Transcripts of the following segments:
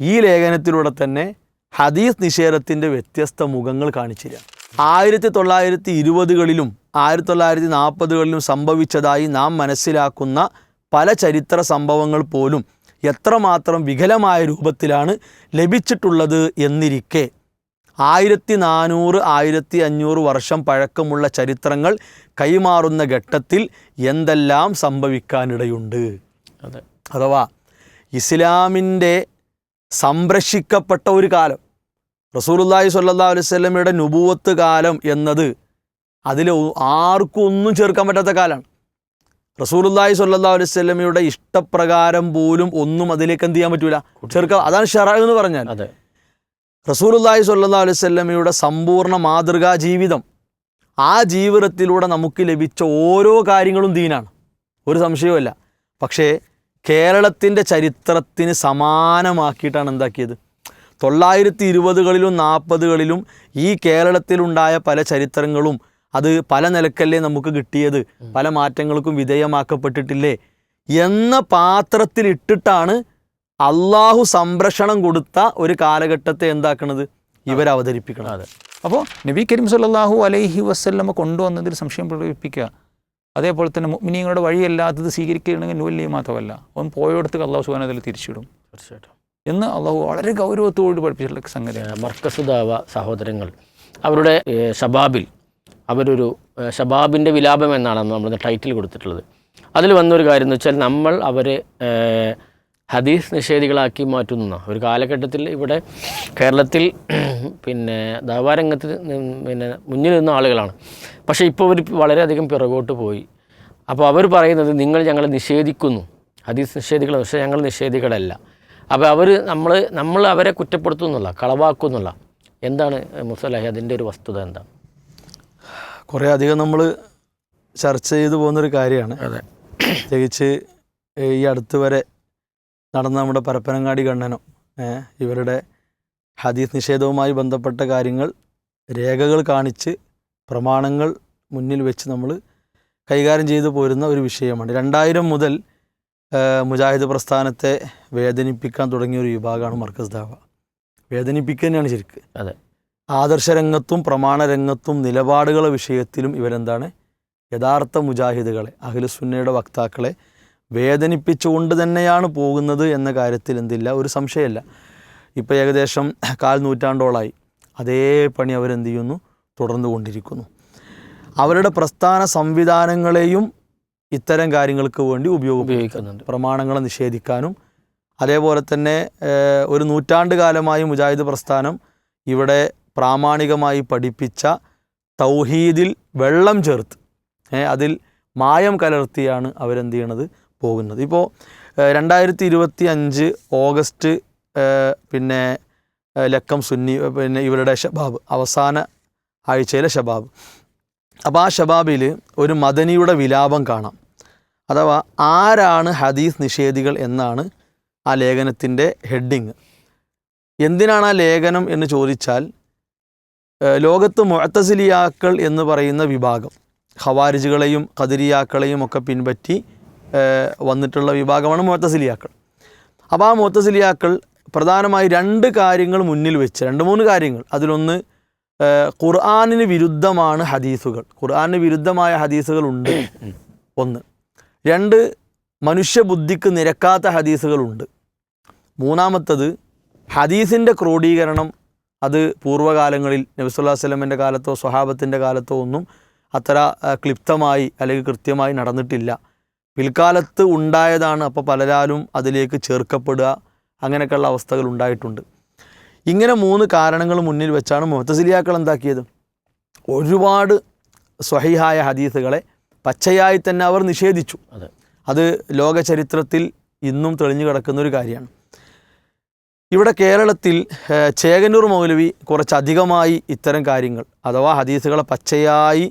ഈ ലേഖനത്തിലൂടെ തന്നെ ഹദീസ് നിഷേധത്തിന്റെ വ്യത്യസ്ത മുഖങ്ങൾ കാണിച്ചില്ല. ആയിരത്തി തൊള്ളായിരത്തി ഇരുപതുകളിലും ആയിരത്തി തൊള്ളായിരത്തി നാൽപ്പതുകളിലും സംഭവിച്ചതായി നാം മനസ്സിലാക്കുന്ന പല ചരിത്ര സംഭവങ്ങൾ പോലും എത്രമാത്രം വികലമായ രൂപത്തിലാണ് ലഭിച്ചിട്ടുള്ളത് എന്നിരിക്കെ ആയിരത്തി നാനൂറ് ആയിരത്തി അഞ്ഞൂറ് വർഷം പഴക്കമുള്ള ചരിത്രങ്ങൾ കൈമാറുന്ന ഘട്ടത്തിൽ എന്തെല്ലാം സംഭവിക്കാനിടയുണ്ട്? അതെ. അഥവാ ഇസ്ലാമിന്റെ സംരക്ഷിക്കപ്പെട്ട ഒരു കാലം. സ്വല്ലല്ലാഹു അലൈഹി വസല്ലമയുടെ നുബുവത്ത് കാലം എന്നത് അതിൽ ആർക്കും ഒന്നും ചേർക്കാൻ പറ്റാത്ത കാലമാണ് സ്വല്ലല്ലാഹു അലൈഹി വസല്ലമയുടെ ഇഷ്ടപ്രകാരം പോലും ഒന്നും അതിലേക്ക് എന്ത് ചെയ്യാൻ പറ്റൂല. ചേർക്കാം അതാണ് ഷെറ എന്ന് പറഞ്ഞാൽ. സ്വല്ലല്ലാഹു അലൈഹി വസല്ലമയുടെ സമ്പൂർണ മാതൃകാ ജീവിതം ആ ജീവിതത്തിലൂടെ നമുക്ക് ലഭിച്ച ഓരോ കാര്യങ്ങളും ദീനാണ്. ഒരു സംശയവുമില്ല. പക്ഷേ കേരളത്തിന്റെ ചരിത്രത്തിന് സമാനമാക്കിയിട്ടാണ് എന്താക്കിയത്? തൊള്ളായിരത്തി ഇരുപതുകളിലും നാൽപ്പതുകളിലും ഈ കേരളത്തിലുണ്ടായ പല ചരിത്രങ്ങളും അത് പല നിലക്കല്ലേ നമുക്ക് കിട്ടിയത്? പല മാറ്റങ്ങൾക്കും വിധേയമാക്കപ്പെട്ടിട്ടില്ലേ? എന്ന പാത്രത്തിൽ ഇട്ടിട്ടാണ് അള്ളാഹു സംരക്ഷണം കൊടുത്ത ഒരു കാലഘട്ടത്തെ എന്താക്കണത്? ഇവരവതരിപ്പിക്കണം അപ്പോൾ നബി കരീം സല്ലല്ലാഹു അലൈഹി വസ്ല്ലമ്മ കൊണ്ടുവന്നതിൽ സംശയം പ്രകടിപ്പിക്കുക. അതേപോലെ തന്നെ മുഅ്മിനീങ്ങളുടെ വഴിയല്ലാത്തത് സ്വീകരിക്കുകയാണെങ്കിൽ നുവല്ലി മാത്രമല്ല. അവൻ പോയോടത്ത് അള്ളാഹു സുബാനതിൽ തിരിച്ചിടും. തീർച്ചയായിട്ടും. എന്ന് അള്ളാഹു വളരെ ഗൗരവത്തോട് പഠിപ്പിച്ചിട്ടുള്ള സംഗതിയാണ്. മർക്കസുദാവ സഹോദരങ്ങൾ. അവരുടെ ഷബാബിൽ അവരൊരു ഷബാബിന്റെ വിലാപം എന്നാണ് നമ്മൾ ടൈറ്റിൽ കൊടുത്തിട്ടുള്ളത്. അതിൽ വന്നൊരു കാര്യം എന്ന് വെച്ചാൽ നമ്മൾ അവരെ ഹദീസ് നിഷേധികളാക്കി മാറ്റുന്ന ഒരു കാലഘട്ടത്തിൽ ഇവിടെ കേരളത്തിൽ പിന്നെ ദാവാരംഗത്ത് പിന്നെ മുന്നിൽ നിന്ന ആളുകളാണ്. പക്ഷേ ഇപ്പോൾ അവർ വളരെയധികം പിറകോട്ട് പോയി. അപ്പോൾ അവർ പറയുന്നത് നിങ്ങൾ ഞങ്ങളെ നിഷേധിക്കുന്നു. ഹദീസ് നിഷേധികൾ പക്ഷേ ഞങ്ങൾ നിഷേധികളല്ല. അപ്പോൾ അവർ നമ്മൾ നമ്മൾ അവരെ കുറ്റപ്പെടുത്തുന്നില്ല കളവാക്കുന്നില്ല എന്താണ് മുസലഹി അതിന്റെ ഒരു വസ്തുത എന്താണ് കുറേ അധികം നമ്മൾ ചർച്ച ചെയ്തു പോകുന്നൊരു കാര്യമാണ്. അതെ. പ്രത്യേകിച്ച് ഈ അടുത്ത് വരെ നടന്ന നമ്മുടെ പരപ്പനങ്ങാടി ഖണ്ഡനം ഇവരുടെ ഹദീസ് നിഷേധവുമായി ബന്ധപ്പെട്ട കാര്യങ്ങൾ രേഖകൾ കാണിച്ച് പ്രമാണങ്ങൾ മുന്നിൽ വെച്ച് നമ്മൾ കൈകാര്യം ചെയ്തു പോരുന്ന ഒരു വിഷയമാണ്. രണ്ടായിരം മുതൽ മുജാഹിദ് പ്രസ്ഥാനത്തെ വേദനിപ്പിക്കാൻ തുടങ്ങിയ ഒരു വിഭാഗമാണ് മർക്കസ് ദാവ. വേദനിപ്പിക്കുക തന്നെയാണ് ശരിക്ക്. അതെ. ആദർശരംഗത്തും പ്രമാണരംഗത്തും നിലപാടുകളെ വിഷയത്തിലും ഇവരെന്താണ്? യഥാർത്ഥ മുജാഹിദുകളെ അഖിലുസുന്നയുടെ വക്താക്കളെ വേദനിപ്പിച്ചുകൊണ്ട് തന്നെയാണ് പോകുന്നത് എന്ന കാര്യത്തിൽ എന്തില്ല ഒരു സംശയമല്ല. ഇപ്പോൾ ഏകദേശം കാൽ നൂറ്റാണ്ടോളായി. അതേ പണി അവരെന്ത് ചെയ്യുന്നു? തുടർന്നു കൊണ്ടിരിക്കുന്നു. അവരുടെ പ്രസ്ഥാന സംവിധാനങ്ങളെയും ഇത്തരം കാര്യങ്ങൾക്ക് വേണ്ടി ഉപയോഗപ്പെടുത്തുന്നു. ഉപയോഗിക്കുന്നുണ്ട്. പ്രമാണങ്ങളെ നിഷേധിക്കാനും അതേപോലെ തന്നെ ഒരു നൂറ്റാണ്ട് കാലമായി മുജാഹിദ് പ്രസ്ഥാനം ഇവിടെ പ്രാമാണികമായി പഠിപ്പിച്ച തൗഹീദിൽ വെള്ളം ചേർത്ത് അതിൽ മായം കലർത്തിയാണ് അവരെന്ത് ചെയ്യണത്? പോകുന്നത്. ഇപ്പോൾ രണ്ടായിരത്തി ഇരുപത്തി അഞ്ച് ഓഗസ്റ്റ് പിന്നെ ലക്കം സുന്നി പിന്നെ ഇവരുടെ ഷബാബ് അവസാന ആഴ്ചയിലെ ഷബാബ്. അപ്പോൾ ആ ഷബാബിൽ ഒരു മദനിയുടെ വിലാപം കാണാം. അഥവാ ആരാണ് ഹദീസ് നിഷേധികൾ എന്നാണ് ആ ലേഖനത്തിന്റെ ഹെഡിങ്. എന്തിനാണ് ആ ലേഖനം എന്ന് ചോദിച്ചാൽ ലോകത്ത് മുഴത്തസിലിയാക്കൾ എന്ന് പറയുന്ന വിഭാഗം ഹവാരിജുകളെയും കതിരിയാക്കളെയും ഒക്കെ പിൻപറ്റി വന്നിട്ടുള്ള വിഭാഗമാണ് മുഹത്തസിലിയാക്കൾ അപ്പോൾ ആ മുഹത്തസിലിയാക്കൾ പ്രധാനമായി രണ്ട് കാര്യങ്ങൾ മുന്നിൽ വെച്ച് രണ്ട് മൂന്ന് കാര്യങ്ങൾ. അതിലൊന്ന് ഖുർആാനിന് വിരുദ്ധമാണ് ഹദീസുകൾ. ഖുർആനിന് വിരുദ്ധമായ ഹദീസുകൾ ഉണ്ട്. ഒന്ന് രണ്ട് മനുഷ്യബുദ്ധിക്ക് നിരക്കാത്ത ഹദീസുകളുണ്ട് മൂന്നാമത്തത് ഹദീസിന്റെ ക്രോഡീകരണം അത് പൂർവകാലങ്ങളിൽ നബിസുല്ലാ സ്വലമിന്റെ കാലത്തോ സ്വഹാബത്തിന്റെ കാലത്തോ ഒന്നും അത്ര ക്ലിപ്തമായി അല്ലെങ്കിൽ കൃത്യമായി നടന്നിട്ടില്ല. പിൽക്കാലത്ത് ഉണ്ടായതാണ് അപ്പോൾ പലരാലും അതിലേക്ക് ചേർക്കപ്പെടുക അങ്ങനെയൊക്കെയുള്ള അവസ്ഥകൾ ഉണ്ടായിട്ടുണ്ട്. ഇങ്ങനെ മൂന്ന് കാരണങ്ങൾ മുന്നിൽ വെച്ചാണ് മുഹത്തസിലിയാക്കൾ എന്താക്കിയത്? ഒരുപാട് സ്വഹിഹായ ഹദീസുകളെ പച്ചയായി തന്നെ അവർ നിഷേധിച്ചു. അതെ. അത് ലോക ചരിത്രത്തിൽ ഇന്നും തെളിഞ്ഞു കിടക്കുന്ന ഒരു കാര്യമാണ്. ഇവിടെ കേരളത്തിൽ ചേകന്നൂർ മൗലവി കുറച്ചധികമായി ഇത്തരം കാര്യങ്ങൾ അഥവാ ഹദീസുകളെ പച്ചയായി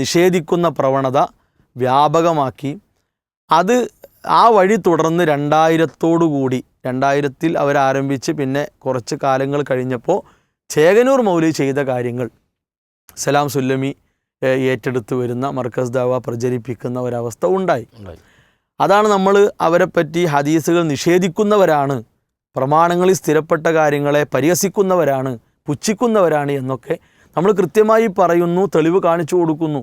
നിഷേധിക്കുന്ന പ്രവണത വ്യാപകമാക്കി അത് ആ വഴി തുടർന്ന് രണ്ടായിരത്തോടു കൂടി രണ്ടായിരത്തിൽ അവരാരംഭിച്ച് പിന്നെ കുറച്ച് കാലങ്ങൾ കഴിഞ്ഞപ്പോൾ ചേകനൂർ മൗലി ചെയ്ത കാര്യങ്ങൾ സലാം സുല്ലമി ഏറ്റെടുത്ത് വരുന്ന മർക്കസ് ദാവ പ്രചരിപ്പിക്കുന്ന ഒരവസ്ഥ ഉണ്ടായി. അതാണ് നമ്മൾ അവരെ പറ്റി ഹദീസുകൾ നിഷേധിക്കുന്നവരാണ് പ്രമാണങ്ങളിൽ സ്ഥിരപ്പെട്ട കാര്യങ്ങളെ പരിഹസിക്കുന്നവരാണ് പുച്ഛിക്കുന്നവരാണ് എന്നൊക്കെ നമ്മൾ കൃത്യമായി പറയുന്നു തെളിവ് കാണിച്ചു കൊടുക്കുന്നു.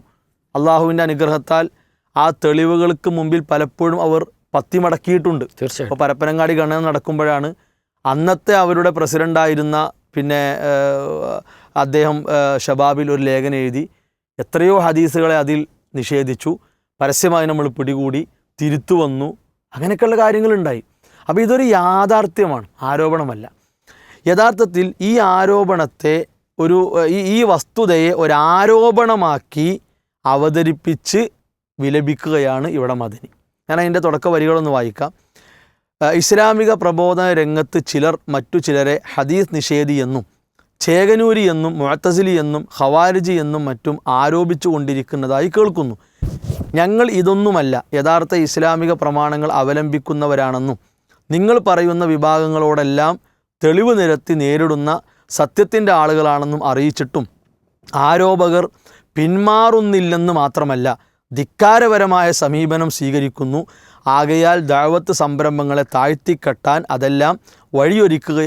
അള്ളാഹുവിന്റെ അനുഗ്രഹത്താൽ ആ തെളിവുകൾക്ക് മുമ്പിൽ പലപ്പോഴും അവർ പത്തിമടക്കിയിട്ടുണ്ട്. തീർച്ചയായും ഇപ്പോൾ പരപ്പനങ്ങാടി ഗണന നടക്കുമ്പോഴാണ് അന്നത്തെ അവരുടെ പ്രസിഡന്റായിരുന്ന പിന്നെ അദ്ദേഹം ഷബാബിൽ ഒരു ലേഖനം എഴുതി. എത്രയോ ഹദീസുകളെ അതിൽ നിഷേധിച്ചു. പരസ്യമായി നമ്മൾ പിടികൂടി തിരുത്തു വന്നു. അങ്ങനെയൊക്കെയുള്ള കാര്യങ്ങളുണ്ടായി. അപ്പോൾ ഇതൊരു യാഥാർത്ഥ്യമാണ് ആരോപണമല്ല. യഥാർത്ഥത്തിൽ ഈ ആരോപണത്തെ ഒരു ഈ ഈ വസ്തുതയെ ഒരാരോപണമാക്കി അവതരിപ്പിച്ച് വിലപിക്കുകയാണ് ഇവിടെ മദനി. ഞാൻ അതിന്റെ തുടക്ക വരികളൊന്ന് വായിക്കാം. ഇസ്ലാമിക പ്രബോധന രംഗത്ത് ചിലർ മറ്റു ചിലരെ ഹദീസ് നിഷേധി എന്നും ചേകനൂരി എന്നും മുഴത്തസിലി എന്നും ഖവാരിജി എന്നും മറ്റും ആരോപിച്ചു കൊണ്ടിരിക്കുന്നതായി കേൾക്കുന്നു. ഞങ്ങൾ ഇതൊന്നുമല്ല യഥാർത്ഥ ഇസ്ലാമിക പ്രമാണങ്ങൾ അവലംബിക്കുന്നവരാണെന്നും നിങ്ങൾ പറയുന്ന വിഭാഗങ്ങളോടെല്ലാം തെളിവ് നിരത്തി നേരിടുന്ന സത്യത്തിന്റെ ആളുകളാണെന്നും അറിയിച്ചിട്ടും ആരോപകർ പിന്മാറുന്നില്ലെന്ന് മാത്രമല്ല ധിക്കാരപരമായ സമീപനം സ്വീകരിക്കുന്നു. ആകയാൽ ദാവത്ത് സംരംഭങ്ങളെ താഴ്ത്തിക്കെട്ടാൻ അതെല്ലാം വഴിയൊരുക്കുക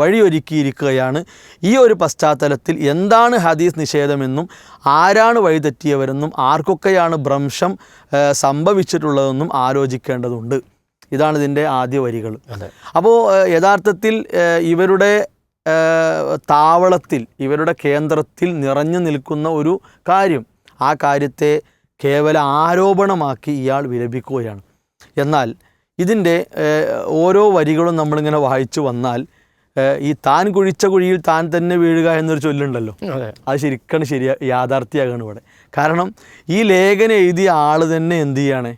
വഴിയൊരുക്കിയിരിക്കുകയാണ്. ഈ ഒരു പശ്ചാത്തലത്തിൽ എന്താണ് ഹദീസ് നിഷേധമെന്നും ആരാണ് വഴിതെറ്റിയവരെന്നും ആർക്കൊക്കെയാണ് ഭ്രംശം സംഭവിച്ചിട്ടുള്ളതെന്നും ആലോചിക്കേണ്ടതുണ്ട്. ഇതാണ് ഇതിന്റെ ആദ്യ വരികൾ. അപ്പോൾ യഥാർത്ഥത്തിൽ ഇവരുടെ താവളത്തിൽ ഇവരുടെ കേന്ദ്രത്തിൽ നിറഞ്ഞു നിൽക്കുന്ന ഒരു കാര്യം ആ കാര്യത്തെ കേവല ആരോപണമാക്കി ഇയാൾ വിലപിക്കുകയാണ്. എന്നാൽ ഇതിന്റെ ഓരോ വരികളും നമ്മളിങ്ങനെ വായിച്ചു വന്നാൽ ഈ താൻ കുഴിച്ച കുഴിയിൽ താൻ തന്നെ വീഴുക എന്നൊരു ചൊല്ലുണ്ടല്ലോ. അത്. ശരിക്കാണ് ശരിയാ യാഥാർത്ഥ്യമാകാണ് ഇവിടെ. കാരണം ഈ ലേഖനം എഴുതിയ ആൾ തന്നെ എന്തു ചെയ്യാണ്?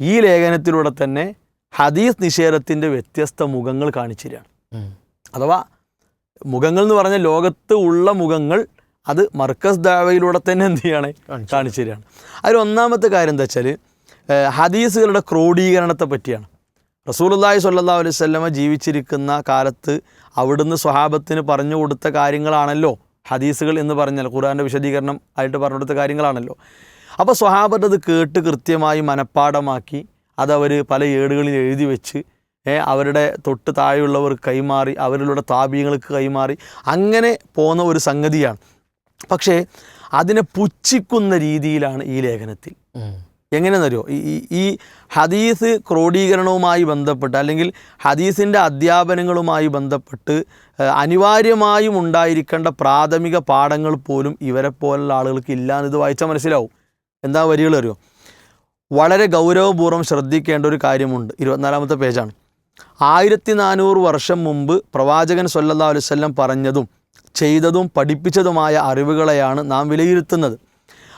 ഈ ലേഖനത്തിലൂടെ തന്നെ ഹദീസ് നിഷേധത്തിന്റെ വ്യത്യസ്ത മുഖങ്ങൾ കാണിച്ചു തരികയാണ്. അഥവാ മുഖങ്ങൾ എന്ന് പറഞ്ഞാൽ ലോകത്ത് ഉള്ള മുഖങ്ങൾ അത് മർക്കസ് ദാവയിലൂടെ തന്നെ എന്ത് ചെയ്യാണ്? കാണിച്ചു. തരികയാണ് അതിൽ ഒന്നാമത്തെ കാര്യം എന്താ വെച്ചാൽ ഹദീസുകളുടെ ക്രോഡീകരണത്തെ പറ്റിയാണ്. സ്വല്ലല്ലാഹു അലൈഹി വസല്ലമ ജീവിച്ചിരിക്കുന്ന കാലത്ത് അവിടുന്ന് സ്വഹാബത്തിന് പറഞ്ഞു കൊടുത്ത കാര്യങ്ങളാണല്ലോ ഹദീസുകൾ എന്ന് പറഞ്ഞാൽ ഖുർആാന്റെ വിശദീകരണം ആയിട്ട് പറഞ്ഞു കൊടുത്ത കാര്യങ്ങളാണല്ലോ. അപ്പോൾ സ്വഹാബത്ത് അത് കേട്ട് കൃത്യമായി മനഃപ്പാടമാക്കി അതവർ പല ഏടുകളിൽ എഴുതി വെച്ച് അവരുടെ തൊട്ട് താഴെയുള്ളവർ കൈമാറി അവരിലൂടെ താപീയങ്ങൾക്ക് കൈമാറി അങ്ങനെ പോകുന്ന ഒരു സംഗതിയാണ്. പക്ഷേ അതിനെ പുച്ഛിക്കുന്ന രീതിയിലാണ് ഈ ലേഖനത്തിൽ. എങ്ങനെയെന്നറിയോ? ഈ ഈ- ഹദീസ് ക്രോഡീകരണവുമായി ബന്ധപ്പെട്ട് അല്ലെങ്കിൽ ഹദീസിന്റെ അധ്യാപനങ്ങളുമായി ബന്ധപ്പെട്ട് അനിവാര്യമായും ഉണ്ടായിരിക്കേണ്ട പ്രാഥമിക പാഠങ്ങൾ പോലും ഇവരെ പോലുള്ള ആളുകൾക്ക് ഇല്ല എന്ന് ഇത് വായിച്ചാൽ മനസ്സിലാവും. എന്താ വരികൾ അറിയോ? വളരെ ഗൗരവപൂർവം ശ്രദ്ധിക്കേണ്ട ഒരു കാര്യമുണ്ട്. ഇരുപത്തിനാലാമത്തെ പേജാണ്. ആയിരത്തി നാനൂറ് വർഷം മുമ്പ് പ്രവാചകൻ സല്ലല്ലാഹു അലൈഹി വസല്ലം പറഞ്ഞതും ചെയ്തതും പഠിപ്പിച്ചതുമായ അറിവുകളെയാണ് നാം വിലയിരുത്തുന്നത്.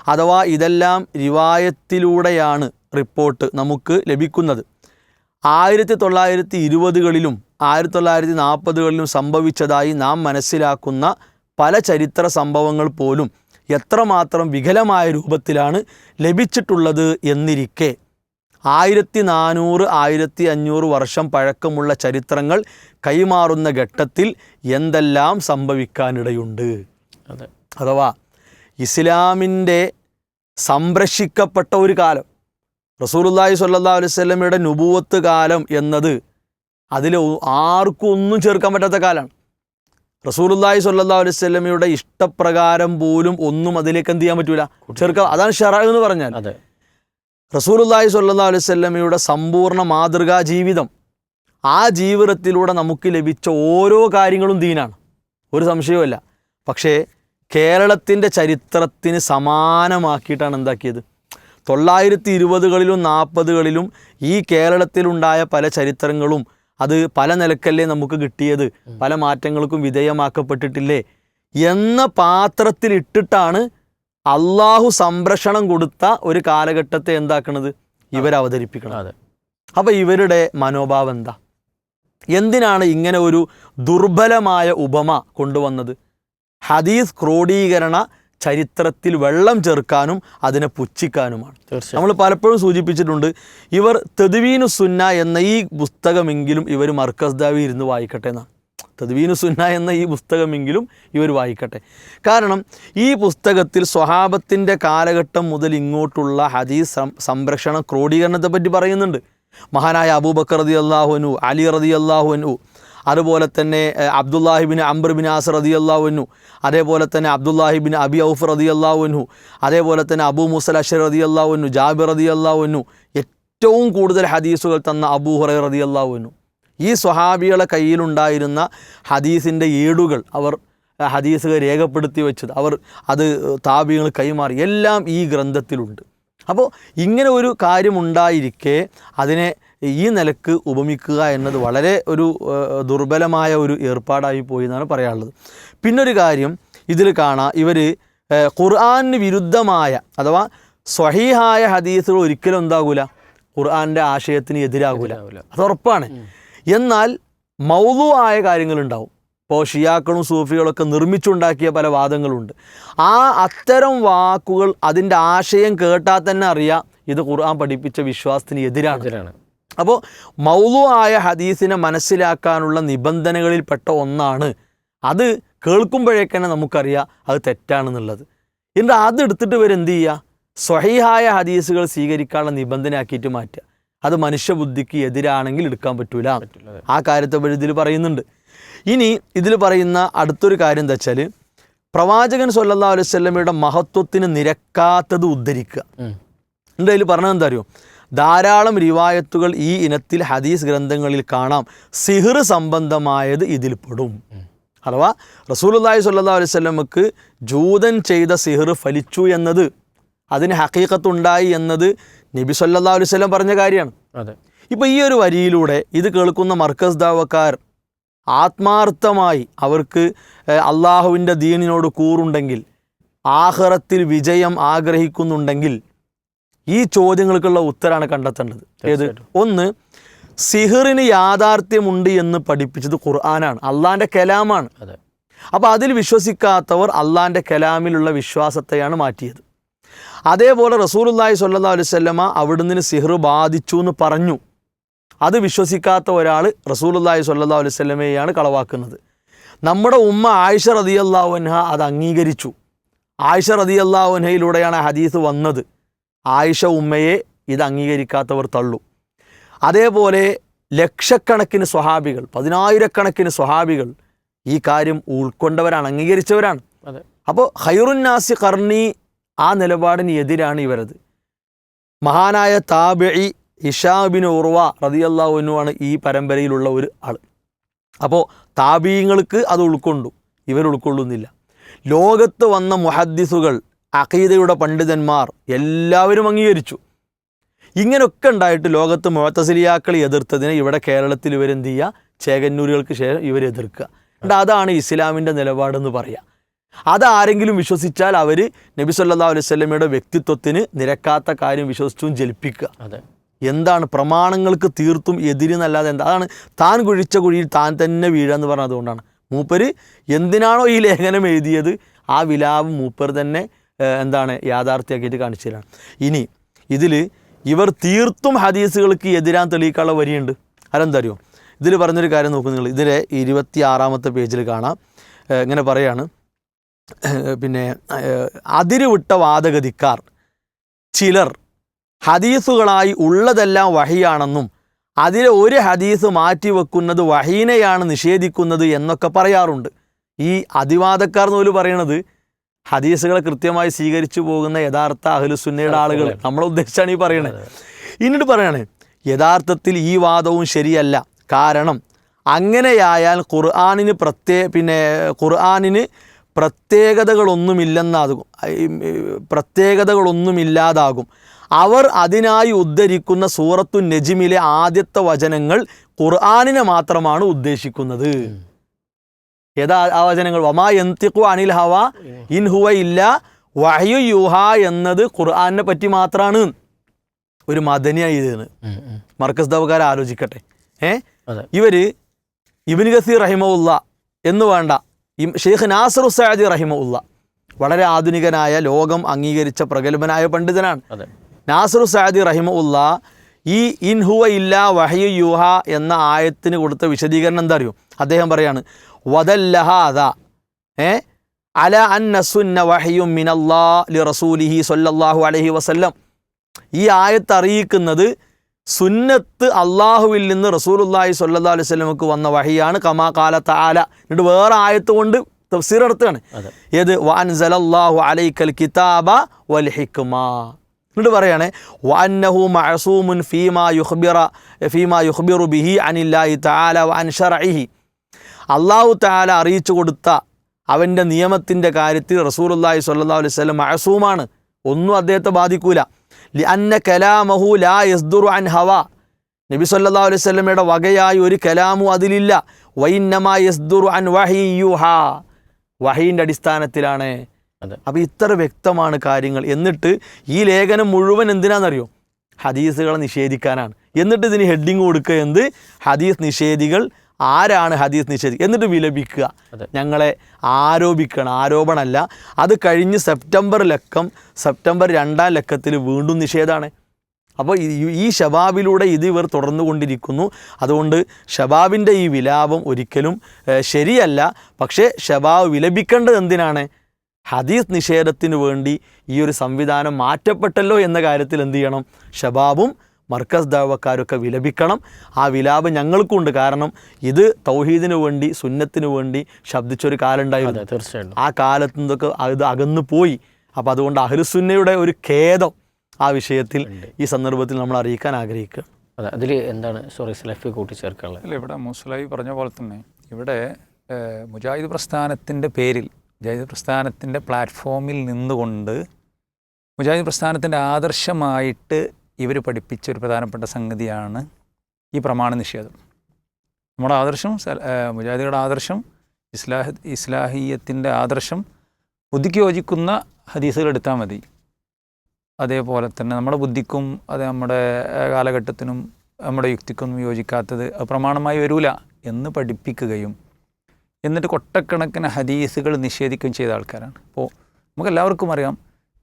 അഥവാ ഇതെല്ലാം റിവായത്തിലൂടെയാണ് റിപ്പോർട്ട് നമുക്ക് ലഭിക്കുന്നത്. ആയിരത്തി തൊള്ളായിരത്തി ഇരുപതുകളിലും ആയിരത്തി തൊള്ളായിരത്തി നാൽപ്പതുകളിലും സംഭവിച്ചതായി നാം മനസ്സിലാക്കുന്ന പല ചരിത്ര സംഭവങ്ങൾ പോലും എത്രമാത്രം വികലമായ രൂപത്തിലാണ് ലഭിച്ചിട്ടുള്ളത് എന്നിരിക്കെ ആയിരത്തി നാനൂറ് ആയിരത്തി അഞ്ഞൂറ് വർഷം പഴക്കമുള്ള ചരിത്രങ്ങൾ കൈമാറുന്ന ഘട്ടത്തിൽ എന്തെല്ലാം സംഭവിക്കാനിടയുണ്ട്? അതെ. അഥവാ ഇസ്ലാമിന്റെ സംരക്ഷിക്കപ്പെട്ട ഒരു കാലം റസൂലുള്ളാഹി സ്വല്ലല്ലാഹു അലൈഹി വസല്ലമയുടെ നുബുവത്ത് കാലം എന്നത് അതിൽ ആർക്കും ഒന്നും ചേർക്കാൻ പറ്റാത്ത കാലമാണ്. റസൂലുള്ളാഹി സ്വല്ലല്ലാഹു അലൈഹി വസല്ലമയുടെ ഇഷ്ടപ്രകാരം പോലും ഒന്നും അതിലേക്ക് എന്ത് ചെയ്യാൻ പറ്റൂല? ചേർക്കാം അതാണ് ഷെറാഖ് എന്ന് പറഞ്ഞാൽ. സ്വല്ലല്ലാഹു അലൈഹി വസല്ലമയുടെ സമ്പൂർണ മാതൃകാ ജീവിതം. ആ ജീവിതത്തിലൂടെ നമുക്ക് ലഭിച്ച ഓരോ കാര്യങ്ങളും ദീനാണ്. ഒരു സംശയവുമല്ല. പക്ഷേ കേരളത്തിന്റെ ചരിത്രത്തിന് സമാനമാക്കിയിട്ടാണ് എന്താക്കിയത്. തൊള്ളായിരത്തി ഇരുപതുകളിലും നാൽപ്പതുകളിലും ഈ കേരളത്തിലുണ്ടായ പല ചരിത്രങ്ങളും അത് പല നിലക്കല്ലേ നമുക്ക് കിട്ടിയത്? പല മാറ്റങ്ങൾക്കും വിധേയമാക്കപ്പെട്ടിട്ടില്ലേ? എന്ന പാത്രത്തിൽ ഇട്ടിട്ടാണ് അള്ളാഹു സംരക്ഷണം കൊടുത്ത ഒരു കാലഘട്ടത്തെ എന്താക്കണത്? ഇവരവതരിപ്പിക്കണം അതെ. അപ്പോൾ ഇവരുടെ മനോഭാവം എന്താ? എന്തിനാണ് ഇങ്ങനെ ഒരു ദുർബലമായ ഉപമ കൊണ്ടുവന്നത്? ഹദീസ് ക്രോഡീകരണ ചരിത്രത്തിൽ വെള്ളം ചേർക്കാനും അതിനെ പുച്ഛിക്കാനുമാണ്. നമ്മൾ പലപ്പോഴും സൂചിപ്പിച്ചിട്ടുണ്ട് ഇവർ തെതുവീനു സുന്ന എന്ന ഈ പുസ്തകമെങ്കിലും ഇവർ മർക്കസ് ദാവി ഇരുന്ന് വായിക്കട്ടെ എന്നാണ്. തെതുവീനു സുന്ന എന്ന ഈ പുസ്തകമെങ്കിലും ഇവർ വായിക്കട്ടെ. കാരണം ഈ പുസ്തകത്തിൽ സ്വഹാബത്തിന്റെ കാലഘട്ടം മുതൽ ഇങ്ങോട്ടുള്ള ഹദീസ് സംരക്ഷണ ക്രോഡീകരണത്തെ പറ്റി പറയുന്നുണ്ട്. മഹാനായ അബൂബക്കർ റതി അള്ളാഹുനു അലി റതി അള്ളാഹുനു അതുപോലെ തന്നെ അബ്ദുല്ലാഹിബിൻ അംബർ ബിൻ ആസർ റതി അള്ളാഹുനു അതേപോലെ തന്നെ അബ്ദുല്ലാഹിബിൻ അബി ഔഫ് റതി അള്ളാഹുനു അതേപോലെ തന്നെ അബൂ മുസൽ അഷർ റതി അള്ളാഹുനു ജാബിർ റതി അള്ളാഹുനു ഏറ്റവും കൂടുതൽ ഹദീസുകൾ തന്ന അബൂ ഹുറൈ റതി അള്ളാഹുനു ഈ സ്വഹാബികളെ കയ്യിലുണ്ടായിരുന്ന ഹദീസിന്റെ ഏടുകൾ അവർ ഹദീസുകൾ രേഖപ്പെടുത്തി വെച്ചത്. അവർ അത് താപികൾ കൈമാറി. എല്ലാം ഈ ഗ്രന്ഥത്തിലുണ്ട്. അപ്പോൾ ഇങ്ങനെ ഒരു കാര്യമുണ്ടായിരിക്കെ അതിനെ ഈ നിലയ്ക്ക് ഉപമിക്കുക എന്നത് വളരെ ഒരു ദുർബലമായ ഒരു ഏർപ്പാടായി പോയി എന്നാണ് പറയാനുള്ളത്. പിന്നൊരു കാര്യം ഇതിൽ കാണാം. ഇവർ ഖുർആാനിന് വിരുദ്ധമായ അഥവാ സ്വഹീഹായ ഹദീസുകൾ ഒരിക്കലും എന്താകൂല? ഖുർആാന്റെ ആശയത്തിന് എതിരാകൂല. അത് ഉറപ്പാണ്. എന്നാൽ മൗതുവായ ആയ കാര്യങ്ങളുണ്ടാവും. ഇപ്പോൾ ഷിയാക്കളും സൂഫികളൊക്കെ നിർമ്മിച്ചുണ്ടാക്കിയ പല വാദങ്ങളുണ്ട്. ആ അത്തരം വാക്കുകൾ അതിന്റെ ആശയം കേട്ടാൽ തന്നെ അറിയാം ഇത് ഖുർആൻ പഠിപ്പിച്ച വിശ്വാസത്തിന് എതിരാണ്. അപ്പോൾ മൗതുവായ ആയ ഹദീസിനെ മനസ്സിലാക്കാനുള്ള നിബന്ധനകളിൽപ്പെട്ട ഒന്നാണ്. അത് കേൾക്കുമ്പോഴേക്കന്നെ നമുക്കറിയാം അത് തെറ്റാണെന്നുള്ളത്. എന്നിട്ട് അതെടുത്തിട്ട് ഇവരെന്ത് ചെയ്യുക? സ്വഹീഹായ ഹദീസുകൾ സ്വീകരിക്കാനുള്ള നിബന്ധനയാക്കിയിട്ട് മാറ്റുക. അത് മനുഷ്യബുദ്ധിക്ക് എതിരാണെങ്കിൽ എടുക്കാൻ പറ്റൂല. ആ കാര്യത്തെ ഇതിൽ പറയുന്നുണ്ട്. ഇനി ഇതിൽ പറയുന്ന അടുത്തൊരു കാര്യം എന്താ വെച്ചാൽ പ്രവാചകൻ സല്ലാ അലൈഹി വസല്ലമയുടെ മഹത്വത്തിന് നിരക്കാത്തത് ഉദ്ധരിക്കുക. എന്റെ അതിൽ പറഞ്ഞത് എന്താ അറിയോ? ധാരാളം റിവായത്തുകൾ ഈ ഇനത്തിൽ ഹദീസ് ഗ്രന്ഥങ്ങളിൽ കാണാം. സിഹിർ സംബന്ധമായത് ഇതിൽ പെടും. അഥവാ റസൂലുള്ളാഹി അള്ളാഹി അലൈഹി വസല്ലമക്ക് ജൂതൻ ചെയ്ത സിഹിർ ഫലിച്ചു എന്നത് അതിന് ഹക്കീക്കത്തുണ്ടായി എന്നത് നബി സല്ലാ അലൈഹി വസല്ലം പറഞ്ഞ കാര്യമാണ്. അതെ. ഇപ്പോൾ ഈ ഒരു വരിയിലൂടെ ഇത് കേൾക്കുന്ന മർക്കസ് ദാവക്കാർ ആത്മാർത്ഥമായി അവർക്ക് അള്ളാഹുവിന്റെ ദീനിനോട് കൂറുണ്ടെങ്കിൽ ആഹ്റത്തിൽ വിജയം ആഗ്രഹിക്കുന്നുണ്ടെങ്കിൽ ഈ ചോദ്യങ്ങൾക്കുള്ള ഉത്തരാണ് കണ്ടെത്തേണ്ടത്. ഏത്? ഒന്ന് സിഹിറിന് യാഥാർത്ഥ്യമുണ്ട് എന്ന് പഠിപ്പിച്ചത് ഖുർആനാണ്. അള്ളാന്റെ കലാമാണ്. അതെ. അപ്പോൾ അതിൽ വിശ്വസിക്കാത്തവർ അള്ളാന്റെ കലാമിലുള്ള വിശ്വാസത്തെയാണ് മാറ്റിയത്. അതേപോലെ റസൂലുള്ളാഹി സ്വല്ലല്ലാഹു അലൈഹി വസല്ലമ അവിടുന്ന് സിഹർ ബാധിച്ചു എന്ന് പറഞ്ഞു. അത് വിശ്വസിക്കാത്ത ഒരാൾ റസൂലുള്ളാഹി സ്വല്ലല്ലാഹു അലൈഹി വസല്ലമയെയാണ് കളവാക്കുന്നത്. നമ്മുടെ ഉമ്മ ആയിഷ റളിയല്ലാഹു അൻഹ അത് അംഗീകരിച്ചു. ആയിഷ ആ ഹദീസ് വന്നത്. ആയിഷ ഉമ്മയെ ഇത് അംഗീകരിക്കാത്തവർ തള്ളു. അതേപോലെ ലക്ഷക്കണക്കിന് സ്വഹാബികൾ പതിനായിരക്കണക്കിന് സ്വഹാബികൾ ഈ കാര്യം ഉൾക്കൊണ്ടവരാണ് അംഗീകരിച്ചവരാണ്. അപ്പോൾ ഹൈറുന്നാസി കർണി ആ നിലപാടിന് എതിരാണ് ഇവരത്. മഹാനായ താബിഇ ഇഷാബിൻ ഉർവ റതിയല്ലാവുനുമാണ് ഈ പരമ്പരയിലുള്ള ഒരു ആൾ അപ്പോൾ താബീങ്ങൾക്ക് അത് ഉൾക്കൊണ്ടു. ഇവർ ഉൾക്കൊള്ളുന്നില്ല. ലോകത്ത് വന്ന മുഹദ്ദിസുകൾ അഖീദയുടെ പണ്ഡിതന്മാർ എല്ലാവരും അംഗീകരിച്ചു. ഇങ്ങനെയൊക്കെ ഉണ്ടായിട്ട് ലോകത്ത് മുഴത്തസിലിയാക്കൾ എതിർത്തതിനെ ഇവിടെ കേരളത്തിൽ ഇവരെന്ത് ചെയ്യുക? ചേകന്നൂരുകൾക്ക് ശേഷം ഇവരെതിർക്കുക അതാണ് ഇസ്ലാമിന്റെ നിലപാടെന്ന് പറയുക അതാരെങ്കിലും വിശ്വസിച്ചാൽ അവർ നബി സല്ലാ അലൈഹി വസല്ലമയുടെ വ്യക്തിത്വത്തിന് നിരക്കാത്ത കാര്യം വിശ്വസിച്ചും ജലിപ്പിക്കുക. അതെ. എന്താണ് പ്രമാണങ്ങൾക്ക് തീർത്തും എതിരെന്നല്ലാതെ എന്താ? അതാണ് താൻ കുഴിച്ച കുഴിയിൽ താൻ തന്നെ വീഴുക എന്ന് പറഞ്ഞത് അതുകൊണ്ടാണ് മൂപ്പര് എന്തിനാണോ ഈ ലേഖനം എഴുതിയത്? ആ വിലാപം മൂപ്പർ തന്നെ എന്താണ് യാഥാർത്ഥ്യമാക്കിയിട്ട് കാണിച്ചു തരാണ്. ഇനി ഇതിൽ ഇവർ തീർത്തും ഹദീസുകൾക്ക് എതിരാൻ തെളിയിക്കാനുള്ള വരിയുണ്ട്. അതെന്താ അറിയോ? ഇതിൽ പറഞ്ഞൊരു കാര്യം നോക്കൂ നിങ്ങൾ ഇതിലെ ഇരുപത്തി ആറാമത്തെ പേജിൽ കാണാം ഇങ്ങനെ പറയാണ്. പിന്നെ അതിരുവിട്ട വാദഗതിക്കാർ ചിലർ ഹദീസുകളായി ഉള്ളതെല്ലാം വഹിയാണെന്നും അതിലെ ഒരു ഹദീസ് മാറ്റി വെക്കുന്നത് വഹീനയാണ് നിഷേധിക്കുന്നത് എന്നൊക്കെ പറയാറുണ്ട്. ഈ അതിവാദക്കാർ എന്ന് പോലും പറയണത് ഹദീസുകളെ കൃത്യമായി സ്വീകരിച്ചു പോകുന്ന യഥാർത്ഥ അഹലുസുന്നയുടെ ആളുകൾ നമ്മളെ ഉദ്ദേശിച്ചാണ് ഈ പറയണത്. എന്നിട്ട് പറയാണ് യഥാർത്ഥത്തിൽ ഈ വാദവും ശരിയല്ല. കാരണം അങ്ങനെയായാൽ ഖുർആാനിന് പ്രത്യേ പിന്നെ ഖുർആാനിന് പ്രത്യേകതകളൊന്നുമില്ലെന്നാകും. പ്രത്യേകതകളൊന്നുമില്ലാതാകും. അവർ അതിനായി ഉദ്ധരിക്കുന്ന സൂറത്തു നജിമിലെ ആദ്യത്തെ വചനങ്ങൾ ഖുർആാനിനെ മാത്രമാണ് ഉദ്ദേശിക്കുന്നത്. ഏതാ ആ വചനങ്ങൾ? വമാ എന്തിക്കു അനിൽ ഹവ ഇൻ ഹുവ ഇല്ല വഹയു യുഹ എന്നത് ഖുർആാനിനെ പറ്റി മാത്രമാണ് ഒരു മദനിയായി ഇതിന് ഉം, ഉം. മർക്കസ് ദവകാര ആലോചിക്കട്ടെ. ഏ? ഇവർ ഇബിൻ ഗസീർ റഹിമുല്ല എന്ന് വേണ്ട ഇം- ഷെയ്ഖ് നാസർ ഉസാദി റഹിമുല്ല വളരെ ആധുനികനായ ലോകം അംഗീകരിച്ച പ്രഗത്ഭനായ പണ്ഡിതനാണ്. നാസർ സാദി റഹിമുല്ല ഈ ഇൻ ഹുവ ഇല്ല വഹയു യുഹ എന്ന ആയത്തിന് കൊടുത്ത വിശദീകരണം എന്താ അറിയോ? അദ്ദേഹം പറയാണ് വദല്ലഹാദ ഏ? അല അൻ നസുന്ന വഹയും മിനല്ലാ ലി റസൂലിഹി സൊല്ലാഹു അലൈഹി വസല്ലം. ഈ ആയത്ത് അറിയിക്കുന്നത് സുന്നത്ത് അള്ളാഹുവിൽ നിന്ന് റസൂലുല്ലാഹി സല്ലാ അലൈഹി സ്വലമുക്ക് വന്ന വഹിയാണ്. കമാ കാലത്ത് ആല എന്നിട്ട് വേറെ ആയത്ത് കൊണ്ട് തഫ്സീർ എടുത്താണ്. ഏത്? വഅൻസലല്ലാഹു അലൈക്കൽ കിതാബ വൽ ഹിക്മ. എന്നിട്ട് പറയുകയാണ് വാന്നഹു മഅസൂമുൻ ഫീമാ യുഹ്ബിറ ഫീമാ യുഹ്ബിറു ബിഹി അനില്ലാഹി തആല വഅൻ ശർഇഹി അള്ളാഹു തആല അറിയിച്ചു കൊടുത്ത അവന്റെ നിയമത്തിന്റെ കാര്യത്തിൽ റസൂലുള്ളാഹി സ്വല്ലല്ലാഹു അലൈഹി വസല്ലം മഅസൂമാണ്. ഒന്നും അദ്ദേഹത്തെ ബാധിക്കൂല. ലി അന്ന കലാമഹു ലാ യസ്ദുറു അൻ ഹവ നബി സല്ലല്ലാഹു അലൈഹി വസല്ലമയുടെ വകയായി ഒരു കലാമു അതിലില്ല. വൈന്നമാ യസ്ദുറു അൻ വഹി യുഹാ. വഹീന്റെ അടിസ്ഥാനത്തിലാണ്. അപ്പോൾ ഇത്ര വ്യക്തമാണ് കാര്യങ്ങൾ. എന്നിട്ട് ഈ ലേഖനം മുഴുവൻ എന്തിനാണെന്നറിയോ ഹദീസുകളെ നിഷേധിക്കാനാണ്. എന്നിട്ട് ഇതിന് ഹെഡിങ് കൊടുക്കുക എന്ത്? ഹദീസ് നിഷേധികൾ ആരാണ് ഹദീസ് നിഷേധിക്കുക എന്നിട്ട് വിലപിക്കുക. ഞങ്ങളെ ആരോപിക്കണം. ആരോപണമല്ല. അത് കഴിഞ്ഞ് സെപ്റ്റംബർ ലക്കം സെപ്റ്റംബർ രണ്ടാം ലക്കത്തിൽ വീണ്ടും നിഷേധമാണ് അപ്പോൾ ഈ- ശബാബിലൂടെ ഷബാബിലൂടെ ഇത് ഇവർ തുടർന്നുകൊണ്ടിരിക്കുന്നു. അതുകൊണ്ട് ഷബാബിന്റെ ഈ വിലാപം ഒരിക്കലും ശരിയല്ല. പക്ഷേ ഷബാബ് വിലപിക്കേണ്ടത് എന്തിനാണ്? ഹദീസ് നിഷേധത്തിന് വേണ്ടി ഈ ഒരു സംവിധാനം മാറ്റപ്പെട്ടല്ലോ എന്ന കാര്യത്തിൽ എന്ത് ചെയ്യണം? ഷബാബും മർക്കസ് ദാവക്കാരൊക്കെ വിലപിക്കണം. ആ വിലാപം ഞങ്ങൾക്കുണ്ട്. കാരണം ഇത് തൗഹീദിന് വേണ്ടി സുന്നത്തിന് വേണ്ടി ശബ്ദിച്ചൊരു കാലം ഉണ്ടായിരുന്നു അതെ തീർച്ചയായിട്ടും. ആ കാലത്ത് നിന്നൊക്കെ അത് അകന്നു പോയി. അപ്പോൾ അതുകൊണ്ട് അഹ്ലുസുന്നയുടെ ഒരു ഖേദം ആ വിഷയത്തിൽ ഈ സന്ദർഭത്തിൽ നമ്മൾ അറിയിക്കാൻ ആഗ്രഹിക്കുക അതെ അതിൽ എന്താണ് സോറി സലഫി കൂട്ടിച്ചേർക്കാനുള്ളത്? അല്ല ഇവിടെ മുസ്ലൈ പറഞ്ഞ പോലെ തന്നെ ഇവിടെ മുജാഹിദ് പ്രസ്ഥാനത്തിന്റെ പേരിൽ മുജാഹിദ് പ്രസ്ഥാനത്തിന്റെ പ്ലാറ്റ്ഫോമിൽ നിന്നുകൊണ്ട് മുജാഹിദ് പ്രസ്ഥാനത്തിന്റെ ആദർശമായിട്ട് ഇവർ പഠിപ്പിച്ച ഒരു പ്രധാനപ്പെട്ട സംഗതിയാണ് ഈ പ്രമാണ നിഷേധം. നമ്മുടെ ആദർശം മുജാഹിദികളുടെ ആദർശം ഇസ്ലാഹ് ഇസ്ലാഹീയത്തിന്റെ ആദർശം ബുദ്ധിക്ക് യോജിക്കുന്ന ഹദീസുകൾ എടുത്താൽ മതി. അതേപോലെ തന്നെ നമ്മുടെ ബുദ്ധിക്കും അത് നമ്മുടെ കാലഘട്ടത്തിനും നമ്മുടെ യുക്തിക്കൊന്നും യോജിക്കാത്തത് പ്രമാണമായി വരൂല എന്ന് പഠിപ്പിക്കുകയും എന്നിട്ട് കൊട്ടക്കണക്കിന് ഹദീസുകൾ നിഷേധിക്കുകയും ചെയ്ത ആൾക്കാരാണ്. അപ്പോൾ നമുക്കെല്ലാവർക്കും അറിയാം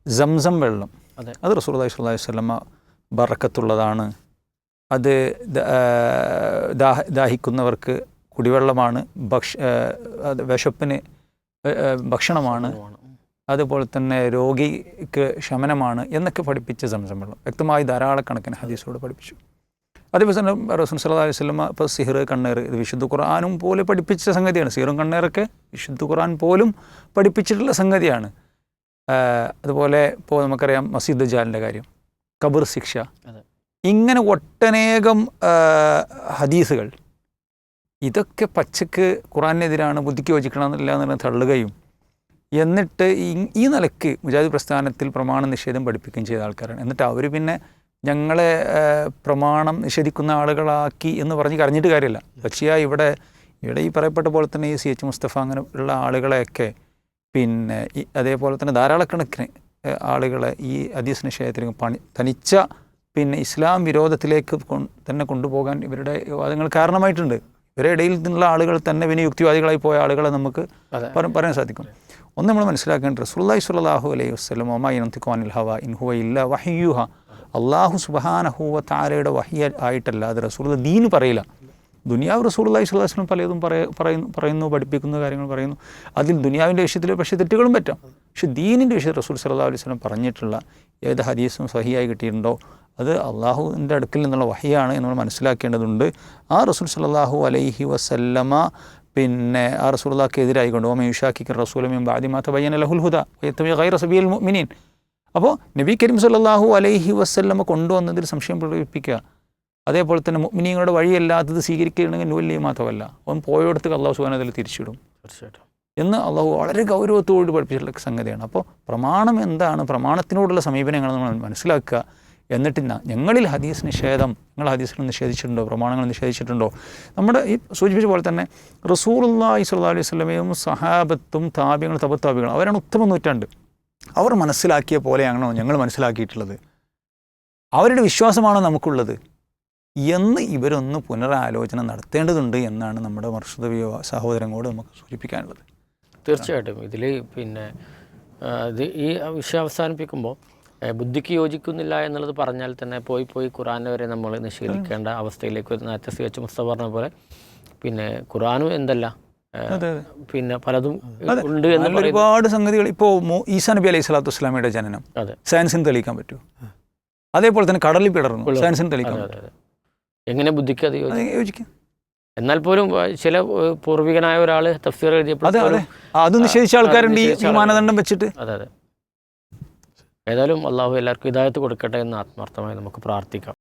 സംസം വെള്ളം. അതെ. അത് റസൂൽ സ്വല്ലല്ലാഹി വസല്ലമ ബറക്കത്തുള്ളതാണ്. അത് ദാഹ ദാഹിക്കുന്നവർക്ക് കുടിവെള്ളമാണ് ഭക്ഷ വിശപ്പിന് ഭക്ഷണമാണ്. അതുപോലെ തന്നെ രോഗിക്ക് ശമനമാണ് എന്നൊക്കെ പഠിപ്പിച്ച സംസം വെള്ളം വ്യക്തമായി ധാരാളക്കണക്കിന് ഹദീസോട് പഠിപ്പിച്ചു. അതേപോലെ തന്നെ റസൂൽ സല്ലാ അലൈഹി വസല്ലമ ഇപ്പോൾ സിഹർ കണ്ണേർ ഇത് വിശുദ്ധ ഖുർആാനും പോലെ പഠിപ്പിച്ച സംഗതിയാണ്. സിഹറും കണ്ണേറൊക്കെ വിശുദ്ധ ഖുർആൻ പോലും പഠിപ്പിച്ചിട്ടുള്ള സംഗതിയാണ്. അതുപോലെ ഇപ്പോൾ നമുക്കറിയാം മസീദ് ജാലിന്റെ കാര്യം. കബർ ശിക്ഷ. ഇങ്ങനെ ഒട്ടനേകം ഹദീസുകൾ. ഇതൊക്കെ പച്ചക്ക് ഖുറാനെതിരാണ് ബുദ്ധിക്ക് യോജിക്കണമെന്നില്ല എന്ന് തള്ളുകയും എന്നിട്ട് ഈ- നിലയ്ക്ക് നിലയ്ക്ക് മുജാഹിദ് പ്രസ്ഥാനത്തിൽ പ്രമാണ നിഷേധം പഠിപ്പിക്കുകയും ചെയ്ത ആൾക്കാരാണ്. എന്നിട്ട് അവർ പിന്നെ ഞങ്ങളെ പ്രമാണം നിഷേധിക്കുന്ന ആളുകളാക്കി എന്ന് പറഞ്ഞ് കരഞ്ഞിട്ട് കാര്യമില്ല. പക്ഷേ ഇവിടെ ഇവിടെ ഈ പറയപ്പെട്ട പോലെ തന്നെ ഈ സി എച്ച് മുസ്തഫ അങ്ങനെ ഉള്ള ആളുകളെയൊക്കെ പിന്നെ ഈ അതേപോലെ തന്നെ ധാരാളക്കണക്കിന് ആളുകളെ ഈ അദീസ് നിഷേധത്തിലേക്ക് പണി തനിച്ച പിന്നെ ഇസ്ലാം വിരോധത്തിലേക്ക് തന്നെ കൊണ്ടുപോകാൻ ഇവരുടെ വാദങ്ങൾ കാരണമായിട്ടുണ്ട്. ഇവരുടെ ഇടയിൽ നിന്നുള്ള ആളുകൾ തന്നെ പിന്നെ യുക്തിവാദികളായി പോയ ആളുകളെ നമുക്ക് പറയാൻ സാധിക്കും. ഒന്ന് നമ്മൾ മനസ്സിലാക്കേണ്ടത് റസൂലുള്ളാഹി സ്വല്ലല്ലാഹു അലൈഹി വസല്ലം ഒമാ യൻതിഖു ഹവ ഇൻ ഹുവ ഇല്ല വഹയ്യുഹ അള്ളാഹു സുബ്ഹാനഹു താരയുടെ വഹിയ വഹി ആയിട്ടല്ല അത് റസൂൽ ദീന് പറയില്ല. ദുനിയാവ് അലൈഹി വസല്ലം പലതും പറയുന്നു പറയുന്നു പഠിപ്പിക്കുന്ന കാര്യങ്ങൾ പറയുന്നു. അതിൽ ദുനിയാവിന്റെ വിഷയത്തിൽ പക്ഷേ തെറ്റുകളും പറ്റാം. പക്ഷെ ദീനിന്റെ വിഷയത്തിൽ റസൂൽ സല്ലാ അലൈഹി വസല്ലം പറഞ്ഞിട്ടുള്ള ഏത് ഹദീസും സഹിയായി കിട്ടിയിട്ടുണ്ടോ? അത് അള്ളാഹുവിന്റെ അടുക്കിൽ നിന്നുള്ള വഹിയാണ് എന്ന് നമ്മൾ മനസ്സിലാക്കേണ്ടതുണ്ട്. ആ റസൂൽ സല്ലാഹു അലൈഹി വസല്ലമ പിന്നെ ആ റസൂലുള്ളാഹിക്ക് എതിരായിക്കൊണ്ട് ഓമ യുഷാക്കിക്ക് റസൂലമിയും ബാദിമാത്ത ബയ്യൻ ലഹുൽ ഹുദ ഗൈറ സബിയൽ മുഅ്മിനീൻ. അപ്പോൾ നബി കരീം സല്ലാഹു അലൈഹി വസല്ലമ കൊണ്ടുവന്നതിൽ സംശയം പ്രകടിപ്പിക്കുക. അതേപോലെ തന്നെ മുഅ്മിനീങ്ങളുടെ വഴിയല്ലാത്തത് സ്വീകരിക്കുകയാണെങ്കിൽ നുവല്ലി മാത്രമല്ല. അവൻ പോയോടത്ത് അള്ളാഹു സുബാനതിൽ തിരിച്ചിടും. തീർച്ചയായിട്ടും. എന്ന് അള്ളാഹു വളരെ ഗൗരവത്തോട് പഠിപ്പിച്ചിട്ടുള്ള സംഗതിയാണ്. അപ്പോൾ പ്രമാണം എന്താണ്? പ്രമാണത്തിനോടുള്ള സമീപനങ്ങൾ നമ്മൾ മനസ്സിലാക്കുക. എന്നിട്ട് ഞങ്ങളിൽ ഹദീസ് നിഷേധം നിങ്ങൾ ഹദീസുകൾ നിഷേധിച്ചിട്ടുണ്ടോ? പ്രമാണങ്ങൾ നിഷേധിച്ചിട്ടുണ്ടോ? നമ്മുടെ ഈ സൂചിപ്പിച്ച പോലെ തന്നെ റസൂലുള്ളാഹി സ്വല്ലാ അലൈഹി സ്വലമയും സഹാബത്തും താപ്യങ്ങളും തപത്താപ്യങ്ങളും അവരാണ് ഉത്തമ നൂറ്റാണ്ട്. അവർ മനസ്സിലാക്കിയ പോലെയാണോ ഞങ്ങൾ മനസ്സിലാക്കിയിട്ടുള്ളത്? അവരുടെ വിശ്വാസമാണോ നമുക്കുള്ളത്? എന്ന് ഇവരൊന്ന് പുനരാലോചന നടത്തേണ്ടതുണ്ട് എന്നാണ് നമ്മുടെ മർഷദ സഹോദരങ്ങളോട് നമുക്ക് സൂചിപ്പിക്കാനുള്ളത്. തീർച്ചയായിട്ടും. ഇതിൽ പിന്നെ ഇത് ഈ വിഷയം അവസാനിപ്പിക്കുമ്പോൾ ബുദ്ധിക്ക് യോജിക്കുന്നില്ല എന്നുള്ളത് പറഞ്ഞാൽ തന്നെ പോയി പോയി ഖുറാനെ വരെ നമ്മൾ നിഷേധിക്കേണ്ട അവസ്ഥയിലേക്ക് ഒരു നേരത്തെ സി എച്ച് മുസ്തഫ പറഞ്ഞ പോലെ പിന്നെ ഖുറാനും എന്തല്ല പിന്നെ പലതും ഉണ്ട് എന്ന് ഒരുപാട് സംഗതികൾ. ഇപ്പോൾ ഈസാ നബി അലൈഹി സ്വലാത്തു വസ്സലാമയുടെ ജനനം. അതെ. സയൻസിന് തെളിയിക്കാൻ പറ്റുമോ? അതേപോലെ തന്നെ കടലിൽ പിടർന്നു സയൻസിന് തെളിയിക്കാൻ പറ്റും എങ്ങനെ ബുദ്ധിക്ക് അത് യോജിക്കും? എന്നാൽ പോലും ചില പൂർവികനായ ഒരാൾ തഫ്സീർ എഴുതിയപ്പോൾ അതെ അതെ. അത് നിഷേധിച്ച ആൾക്കാരുണ്ട് ഈ- മാനദണ്ഡം വെച്ചിട്ട്. അതെ അതെ. ഏതായാലും അള്ളാഹു എല്ലാവർക്കും ഇതായത്ത് കൊടുക്കട്ടെ എന്ന് ആത്മാർത്ഥമായി നമുക്ക് പ്രാർത്ഥിക്കാം.